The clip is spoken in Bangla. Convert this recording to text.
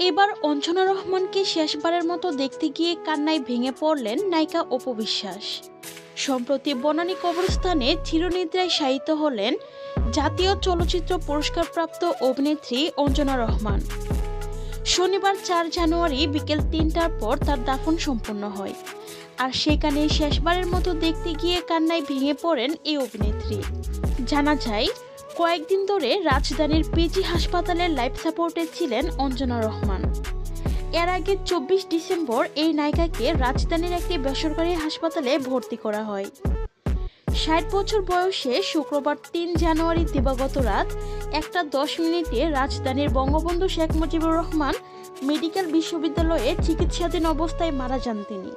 এবার অঞ্জনা রহমানকে শেষবারের মতো দেখতে গিয়ে কান্নায় ভেঙে পড়লেন নায়িকা অপবিশ্বাস সম্প্রতি বনানী কবরস্থানে চিরনিদ্রায় শায়িত হলেন জাতীয় চলচ্চিত্র পুরস্কারপ্রাপ্ত অভিনেত্রী অঞ্জনা রহমান। শনিবার চার জানুয়ারি বিকেল তিনটার পর তার দাফন সম্পন্ন হয়। আর সেখানে শেষবারের মতো দেখতে গিয়ে কান্নায় ভেঙে পড়েন এই অভিনেত্রী। জানা যায়, কয়েকদিন ধরে রাজধানীর পিজি হাসপাতালের লাইফ সাপোর্টে ছিলেন অঞ্জনা রহমান। এর আগে চব্বিশ ডিসেম্বর এই নায়িকাকে রাজধানীর একটি বেসরকারি হাসপাতালে ভর্তি করা হয়। ষাট বছর বয়সে শুক্রবার তিন জানুয়ারি দিবাগত রাত একটা দশ মিনিটে রাজধানীর বঙ্গবন্ধু শেখ মুজিবুর রহমান মেডিকেল বিশ্ববিদ্যালয়ে চিকিৎসাধীন অবস্থায় মারা যান তিনি।